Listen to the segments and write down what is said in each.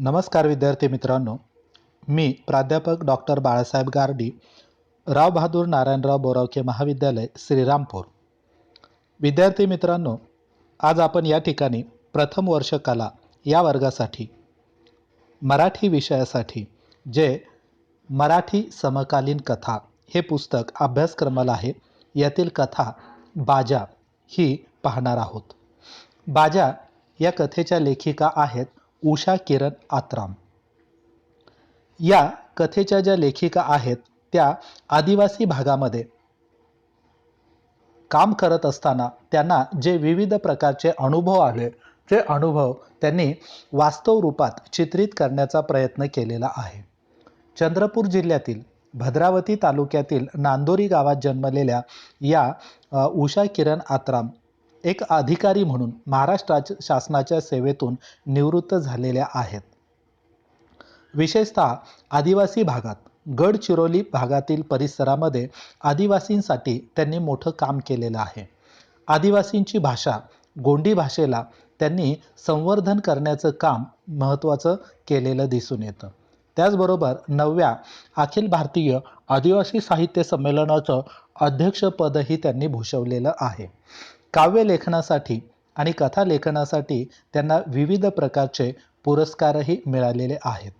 नमस्कार विद्यार्थी मित्रांनो. मी प्राध्यापक डॉक्टर बाळासाहेब गारडी राव बहादूर नारायणराव बोरावके महाविद्यालय श्रीरामपूर. विद्यार्थी मित्रांनो आज आपण या ठिकाणी प्रथम वर्ष कला या वर्गासाठी मराठी विषयासाठी जे मराठी समकालीन कथा हे पुस्तक अभ्यासक्रमाला आहे यातील कथा बाजा ही पाहणार आहोत. बाजा या कथेच्या लेखिका आहेत उषा किरण आत्राम. या कथेच्या ज्या लेखिका आहेत त्या आदिवासी भागामध्ये काम करत असताना त्यांना जे विविध प्रकारचे अनुभव आले ते अनुभव त्यांनी वास्तव रूपात चित्रित करण्याचा प्रयत्न केलेला आहे. चंद्रपूर जिल्ह्यातील भद्रावती तालुक्यातील नांदोरी गावात जन्मलेल्या या उषा किरण आत्राम एक अधिकारी म्हणून महाराष्ट्र शासनाच्या सेवेतून निवृत्त झालेल्या आहेत. विशेषतः आदिवासी भागात गडचिरोली भागातील परिसरामध्ये आदिवासींसाठी त्यांनी मोठं काम केलेलं आहे. आदिवासींची भाषा गोंडी भाषेला त्यांनी संवर्धन करण्याचं काम महत्त्वाचं केलेलं दिसून येतं. त्याचबरोबर नवव्या अखिल भारतीय आदिवासी साहित्य संमेलनाचं अध्यक्षपदही त्यांनी भूषवलेलं आहे. काव्य लेखनासाठी आणि कथा लेखनासाठी त्यांना विविध प्रकारचे पुरस्कारही मिळालेले आहेत.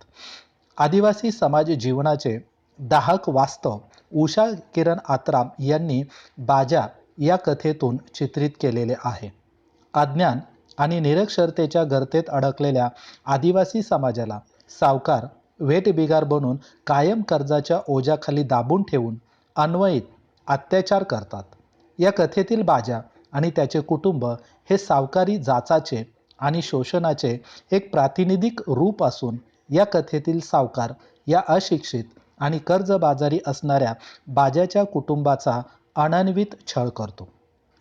आदिवासी समाज जीवनाचे दाहक वास्तव उषा किरण आत्राम यांनी बाजा या कथेतून चित्रित केलेले आहे. अज्ञान आणि निरक्षरतेच्या गर्तेत अडकलेल्या आदिवासी समाजाला सावकार वेटबिगार बनून कायम कर्जाच्या ओझ्याखाली दाबून ठेवून अन्वयित अत्याचार करतात. या कथेतील बाजा आणि त्याचे कुटुंब हे सावकारी जाचाचे आणि शोषणाचे एक प्रातिनिधिक रूप असून या कथेतील सावकार या अशिक्षित आणि कर्जबाजारी असणाऱ्या बाजाच्या कुटुंबाचा अनन्वित छळ करतो.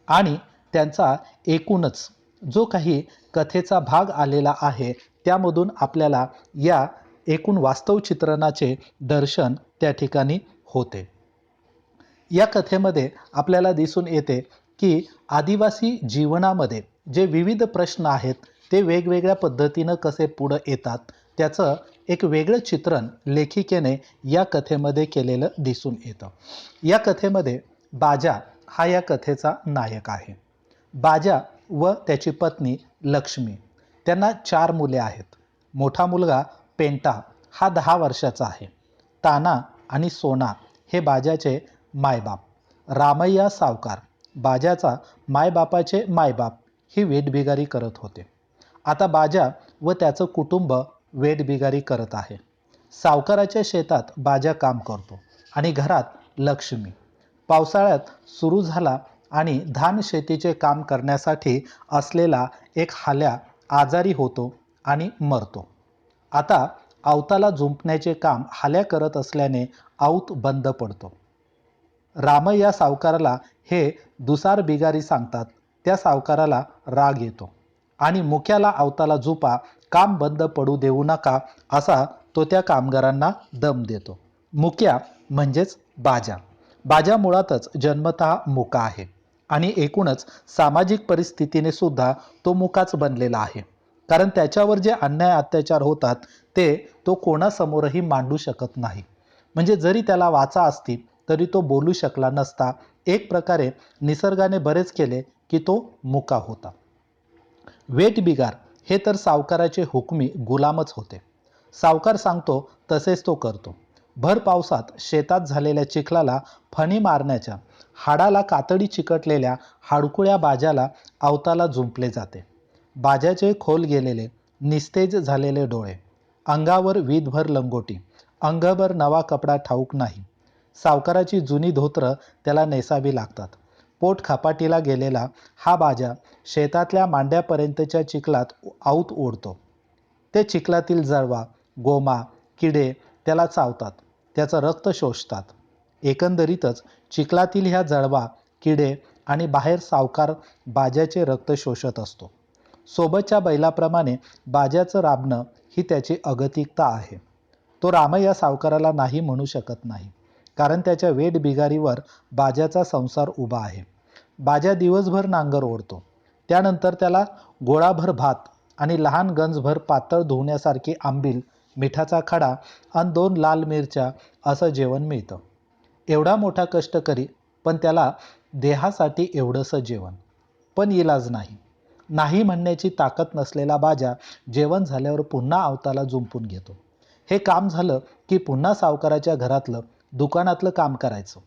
आणि त्यांचा एकूणच जो काही कथेचा भाग आलेला आहे त्यामधून आपल्याला या एकूण वास्तव चित्रणाचे दर्शन त्या ठिकाणी होते. या कथेमध्ये आपल्याला दिसून येते की आदिवासी जीवनामध्ये जे विविध प्रश्न आहेत ते वेगवेगळ्या पद्धतीनं कसे पुढं येतात त्याचं एक वेगळं चित्रण लेखिकेने या कथेमध्ये केलेलं दिसून येतं. या कथेमध्ये बाजा हा या कथेचा नायक आहे. बाजा व त्याची पत्नी लक्ष्मी त्यांना चार मुले आहेत. मोठा मुलगा पेंटा हा दहा वर्षाचा आहे. ताना आणि सोना हे बाजाचे मायबाप. रामय्या सावकार बाजाचा मायबापाचे मायबाप ही वेठबिगारी करत होते. आता बाजा व त्याचं कुटुंब वेठबिगारी करत आहे. सावकाराच्या शेतात बाजा काम करतो आणि घरात लक्ष्मी. पावसाळ्यात सुरू झाला आणि धान शेतीचे काम करण्यासाठी असलेला एक हाल्या आजारी होतो आणि मरतो. आता आवताला जुंपण्याचे काम हाल्या करत असल्याने आऊत बंद पडतो. रामय्या सावकाराला हे दुसार बिगारी सांगतात. त्या सावकाराला राग येतो. आणि मुख्याला अवताला झोपा काम बंद पडू देऊ नका असा तो त्या कामगारांना दम देतो. मुक्या म्हणजेच बाजा. बाजा मुळातच जन्मतः मुका आहे. आणि एकूणच सामाजिक परिस्थितीने सुद्धा तो मुकाच बनलेला आहे. कारण त्याच्यावर जे अन्याय अत्याचार होतात ते तो कोणासमोरही मांडू शकत नाही. म्हणजे जरी त्याला वाचा असती तरी तो बोलू शकला नसता. एक प्रकारे निसर्गाने बरेच केले की तो मुका होता. वेट बिगार हे तर सावकाराचे हुकमी गुलामच होते. सावकार सांगतो तसेच तो करतो. भर पावसात शेतात झालेल्या चिखलाला फणी मारण्याच्या हाडाला कातडी चिकटलेल्या हाडकुळ्या बाजाला अवताला झुंपले जाते. बाजाचे खोल गेलेले निस्तेज झालेले डोळे. अंगावर वीधभर लंगोटी. अंगभर नवा कपडा ठाऊक नाही. सावकाराची जुनी धोत्रं त्याला नेसावी लागतात. पोट खपाटीला गेलेला हा बाजा शेतातल्या मांड्यापर्यंतच्या चिखलात आऊत ओढतो. ते चिखलातील जळवा गोमा किडे त्याला चावतात. त्याचं रक्त शोषतात. एकंदरीतच चिखलातील ह्या जळवा किडे आणि बाहेर सावकार बाजाचे रक्त शोषत असतो. सोबतच्या बैलाप्रमाणे बाजाचं राबणं ही त्याची अगतिकता आहे. तो रामय्या सावकाराला नाही म्हणू शकत नाही. कारण त्याच्या वेठ बिगारीवर बाजाचा संसार उभा आहे. बाजा दिवसभर नांगर ओढतो. त्यानंतर त्याला गोळाभर भात आणि लहान गंजभर पातळ धुण्यासारखी आंबील मिठाचा खडा आणि दोन लाल मिरच्या असं जेवण मिळतं. एवढा मोठा कष्टकरी पण त्याला देहासाठी एवढंसं जेवण. पण इलाज नाही. नाही म्हणण्याची ताकद नसलेला बाजा जेवण झाल्यावर पुन्हा आवताला जुंपून घेतो. हे काम झालं की पुन्हा सावकाराच्या घरातलं दुकानातलं काम करायचं.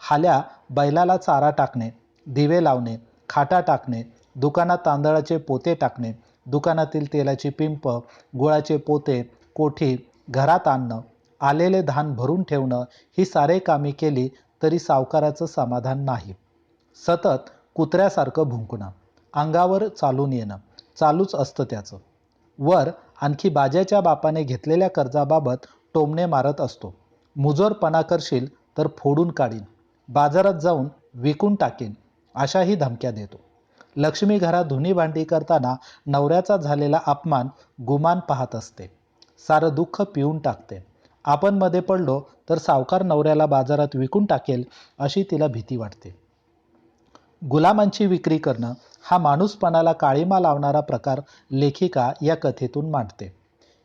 हाल्या बैलाला चारा टाकणे दिवे लावणे खाटा टाकणे दुकानात तांदळाचे पोते टाकणे दुकानातील तेलाची पिंप गुळाचे पोते कोठी घरात आणणं आलेले धान भरून ठेवणं ही सारे कामे केली तरी सावकाराचं समाधान नाही. सतत कुत्र्यासारखं भुंकणं अंगावर चालून येणं चालूच असतं त्याचं. वर आणखी बाज्याच्या बापाने घेतलेल्या कर्जाबाबत टोमणे मारत असतो. मुजोरपणा करशील तर फोडून काढीन. बाजारात जाऊन विकून टाकेन. अशाही धमक्या देतो. लक्ष्मी घरात धुनी भांडी करताना नवऱ्याचा झालेला अपमान गुमान पाहत असते. सारं दुःख पिऊन टाकते. आपण मध्ये पडलो तर सावकार नवऱ्याला बाजारात विकून टाकेल अशी तिला भीती वाटते. गुलामांची विक्री करणं हा माणूसपणाला काळीमा लावणारा प्रकार लेखिका या कथेतून मांडते.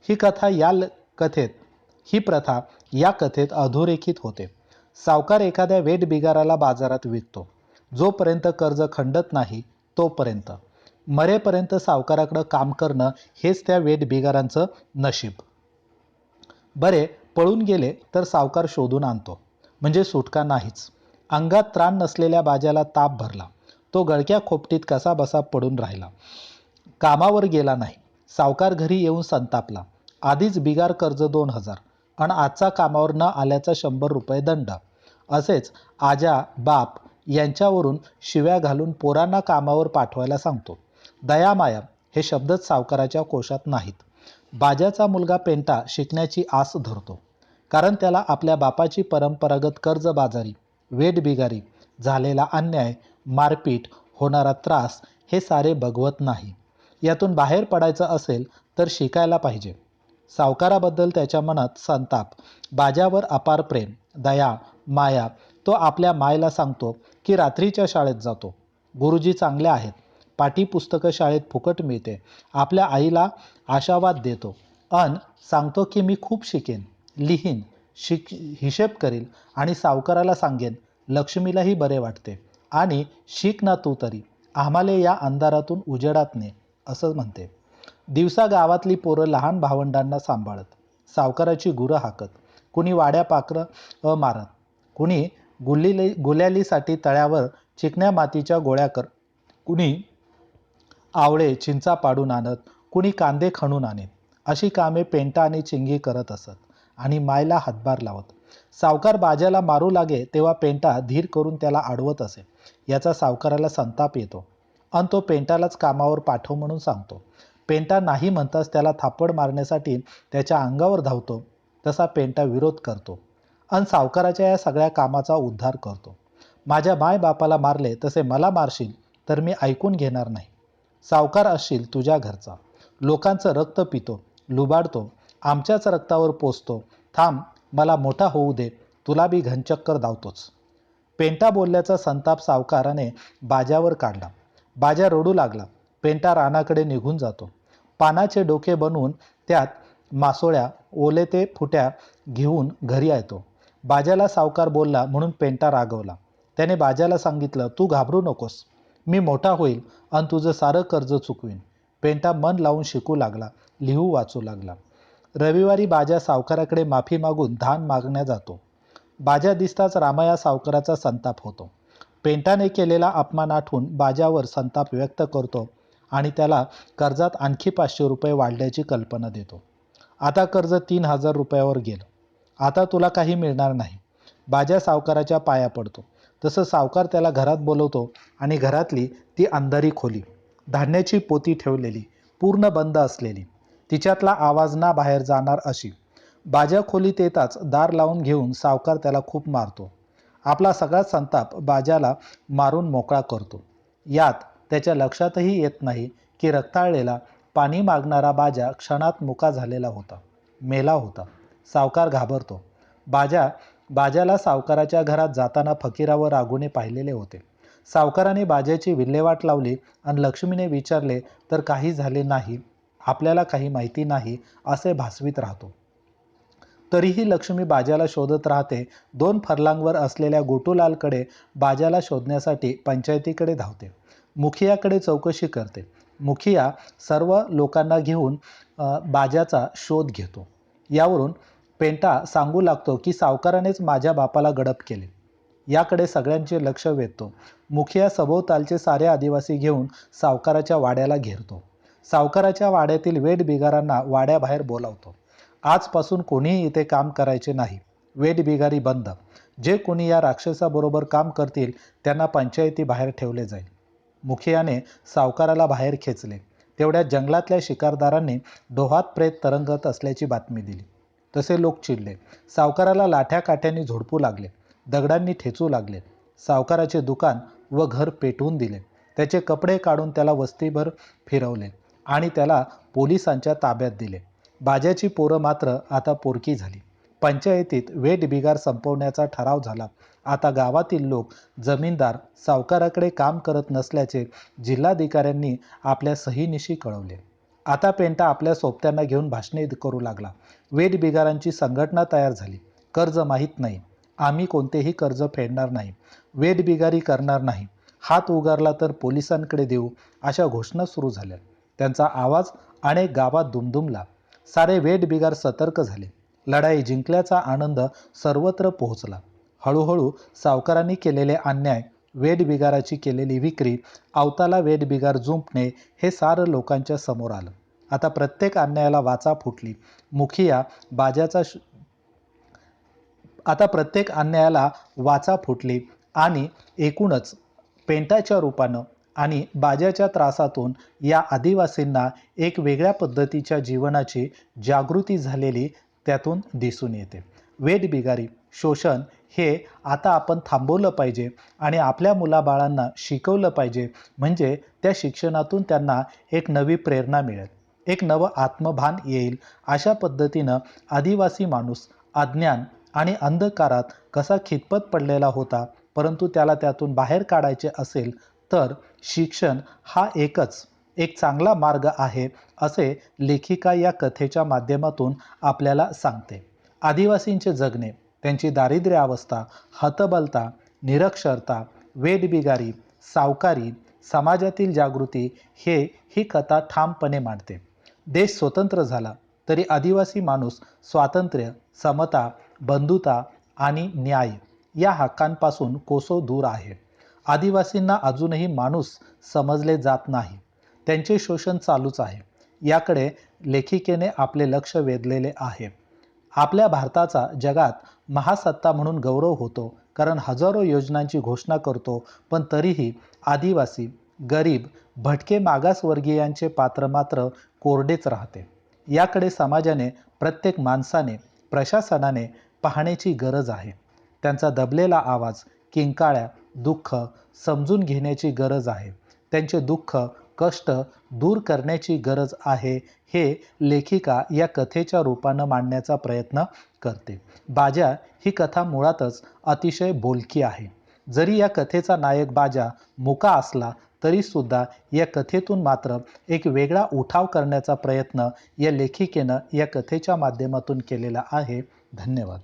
ही कथा या ल- कथेत ही प्रथा या कथेत अधोरेखित होते. सावकार एखाद्या वेट बिगाराला बाजारात विकतो. जोपर्यंत कर्ज खंडत नाही तोपर्यंत. मरेपर्यंत सावकाराकडं काम करणं हेच त्या वेट बिगारांचं नशीब. बरे पळून गेले तर सावकार शोधून आणतो. म्हणजे सुटका नाहीच. अंगात त्राण नसलेल्या बाजाला ताप भरला. तो गळक्या खोपटीत कसा बसा पडून राहिला. कामावर गेला नाही. सावकार घरी येऊन संतापला. आधीच बिगार कर्ज दोन हजार. आणि आजचा कामावर न आल्याचा शंभर रुपये दंड. असेच आजा बाप यांच्यावरून शिव्या घालून पोरांना कामावर पाठवायला सांगतो. दयामाया हे शब्दच सावकाराच्या कोशात नाहीत. बाजाचा मुलगा पेंटा शिकण्याची आस धरतो. कारण त्याला आपल्या बापाची परंपरागत कर्जबाजारी वेटबिगारी झालेला अन्याय मारपीट होणारा त्रास हे सारे बघवत नाही. यातून बाहेर पडायचं असेल तर शिकायला पाहिजे. सावकाराबद्दल त्याच्या मनात संताप बाजावर अपार प्रेम दया माया तो आपल्या मायला सांगतो की रात्रीच्या शाळेत जातो. गुरुजी चांगले आहेत. पाठीपुस्तकं शाळेत फुकट मिळते. आपल्या आईला आशावाद देतो. अन सांगतो की मी खूप शिकेन. लिहीन शिक हिशेब करील आणि सावकाराला सांगेन लक्ष्मीलाही बरे वाटते. आणि शिक ना तू तरी. आम्हाला या अंधारातून उजेडात ने असं म्हणते. दिवसा गावातली पोरं लहान भावंडांना सांभाळत सावकाराची गुरं हाकत कुणी वाड्या पाखरं अ मारत कुणी गुल्ली गुल्यालीसाठी तळ्यावर चिकण्या मातीच्या गोळ्या कर कुणी आवळे चिंचा पाडून आणत कुणी कांदे खणून आणत अशी कामे पेंटा आणि चिंगी करत असत आणि मायला हातभार लावत. सावकार बाजाला मारू लागे तेव्हा पेंटा धीर करून त्याला अडवत असे याचा सावकाराला संताप येतो आणि तो पेंटालाच कामावर पाठव म्हणून सांगतो. पेंटा नाही म्हणताच त्याला थापड मारण्यासाठी त्याच्या अंगावर धावतो. तसा पेंटा विरोध करतो आणि सावकाराच्या या सगळ्या कामाचा उद्धार करतो. माझ्या माय बापाला मारले तसे मला मारशील तर मी ऐकून घेणार नाही. सावकार असशील तुझ्या घरचा. लोकांचं रक्त पितो लुबाडतो आमच्याच रक्तावर पोचतो थांब मला मोठा होऊ दे तुला बी घनचक्कर धावतोच. पेंटा बोलल्याचा संताप सावकाराने बाज्यावर काढला. बाजा रडू लागला. पेंटा रानाकडे निघून जातो. पानाचे डोके बनवून त्यात मासोळ्या ओले ते फुट्या घेऊन घरी येतो बाजाला सावकार बोलला म्हणून पेंटा रागवला. त्याने बाजाला सांगितलं तू घाबरू नकोस. मी मोठा होईल आणि तुझं सारं कर्ज चुकवीन. पेंटा मन लावून शिकू लागला लिहू वाचू लागला. रविवारी बाजा सावकाराकडे माफी मागून धान मागण्या जातो. बाजा दिसताच रामया सावकाराचा संताप होतो. पेंटाने केलेला अपमान आठवून बाजावर संताप व्यक्त करतो. आणि त्याला कर्जात आणखी पाचशे रुपये वाढल्याची कल्पना देतो. आता कर्ज तीन हजार रुपयावर गेलं. आता तुला काही मिळणार नाही. बाजा सावकाराच्या पाया पडतो. तसं सावकार त्याला घरात बोलवतो आणि घरातली ती अंधारी खोली धान्याची पोती ठेवलेली पूर्ण बंद असलेली तिच्यातला आवाज ना बाहेर जाणार अशी. बाजा खोलीत येताच दार लावून घेऊन सावकार त्याला खूप मारतो. आपला सगळा संताप बाजाला मारून मोकळा करतो. यात त्याच्या लक्षातही येत नाही की रक्ताळलेला पाणी मागणारा बाजा क्षणात मुका झालेला होता. मेला होता. सावकार घाबरतो. बाजा बाजाला सावकाराच्या घरात जाताना फकीरावर रागूने पाहिलेले होते. सावकाराने बाजाची विल्हेवाट लावली आणि लक्ष्मीने विचारले तर काही झाले नाही? आपल्याला काही माहिती नाही? असे भासवीत राहतो. तरीही लक्ष्मी बाजाला शोधत राहते. दोन फरलांगवर असलेल्या गोटूलालकडे बाजाला शोधण्यासाठी पंचायतीकडे धावते. मुखियाकडे चौकशी करते. मुखिया सर्व लोकांना घेऊन बाजाचा शोध घेतो. यावरून पेंटा सांगू लागतो की सावकारानेच माझ्या बापाला गडप केले. याकडे सगळ्यांचे लक्ष वेधतो. मुखिया सभोवतालचे सारे आदिवासी घेऊन सावकाराच्या वाड्याला घेरतो. सावकाराच्या वाड्यातील वेठबिगारांना वाड्याबाहेर बोलावतो. आजपासून कोणीही इथे काम करायचे नाही. वेठबिगारी बंद. जे कोणी या राक्षसाबरोबर काम करतील त्यांना पंचायती बाहेर ठेवले जाईल. मुखियाने सावकाराला बाहेर खेचले. तेवढ्या जंगलातल्या शिकारदारांनी डोहात प्रेत तरंगत असल्याची बातमी दिली. तसे लोक चिडले. सावकाराला लाठ्या काठ्यांनी झोडपू लागले. दगडांनी ठेचू लागले. सावकाराचे दुकान व घर पेटवून दिले. त्याचे कपडे काढून त्याला वस्तीभर फिरवले आणि त्याला पोलिसांच्या ताब्यात दिले. बाजाची पोरं मात्र आता पोरकी झाली. पंचायतीत वेट बिगार संपवण्याचा ठराव झाला. आता गावातील लोक जमीनदार सावकाराकडे काम करत नसल्याचे जिल्हाधिकाऱ्यांनी आपल्या सहीनिशी कळवले. आता पेंटा आपल्या सोबत्यांना घेऊन भाषणे करू लागला. वेट बिगारांची संघटना तयार झाली. कर्ज माहीत नाही. आम्ही कोणतेही कर्ज फेडणार नाही. वेट बिगारी करणार नाही. हात उगारला तर पोलिसांकडे देऊ अशा घोषणा सुरू झाल्या. त्यांचा आवाज अनेक गावात दुमदुमला. सारे वेट बिगार सतर्क झाले. लढाई जिंकल्याचा आनंद सर्वत्र पोहोचला. हळूहळू सावकारांनी केलेले अन्याय वेट बिगाराची केलेली विक्री अवताला वेडबिगार जुंपणे हे सारं लोकांच्या समोर आलं. आता प्रत्येक अन्यायाला वाचा फुटली. मुखिया बाजाचा श- आता प्रत्येक अन्यायाला वाचा फुटली आणि एकूणच पेंटाच्या रूपानं आणि बाजाच्या त्रासातून या आदिवासींना एक वेगळ्या पद्धतीच्या जीवनाची जागृती झालेली त्यातून दिसून येते. वेटबिगारी शोषण हे आता आपण थांबवलं पाहिजे आणि आपल्या मुलाबाळांना शिकवलं पाहिजे. म्हणजे त्या शिक्षणातून त्यांना एक नवी प्रेरणा मिळेल. एक नवं आत्मभान येईल. अशा पद्धतीनं आदिवासी माणूस अज्ञान आणि अंधकारात कसा खितपत पडलेला होता परंतु त्याला त्यातून बाहेर काढायचे असेल तर शिक्षण हा एकच एक चांगला मार्ग आहे असे लेखिका या कथेच्या माध्यमातून आपल्याला सांगते. आदिवासींचे जगणे त्यांची दारिद्र्य अवस्था हतबलता निरक्षरता वेठबिगारी सावकारी समाजातील जागृती हे ही कथा ठामपणे मांडते. देश स्वतंत्र झाला तरी आदिवासी माणूस स्वातंत्र्य समता बंधुता आणि न्याय या हक्कांपासून कोसो दूर आहे. आदिवासींना अजूनही माणूस समजले जात नाही. त्यांचे शोषण चालूच आहे. याकडे लेखिकेने आपले लक्ष वेधलेले आहे. आपल्या भारताचा जगात महासत्ता म्हणून गौरव होतो कारण हजारो योजनांची घोषणा करतो पण तरीही आदिवासी गरीब भटके मागासवर्गीयांचे पात्र मात्र कोरडेच राहते. याकडे समाजाने प्रत्येक माणसाने प्रशासनाने पाहण्याची गरज आहे. त्यांचा दबलेला आवाज किंकाळ्या दुःख समजून घेण्याची गरज आहे. त्यांचे दुःख कष्ट दूर करण्याची गरज आहे हे लेखिका या कथेच्या रूपानं मांडण्याचा प्रयत्न करते. बाजा ही कथा मुळातच अतिशय बोलकी आहे. जरी या कथेचा नायक बाजा मुका असला तरीसुद्धा या कथेतून मात्र एक वेगळा उठाव करण्याचा प्रयत्न या लेखिकेनं या कथेच्या माध्यमातून केलेला आहे. धन्यवाद.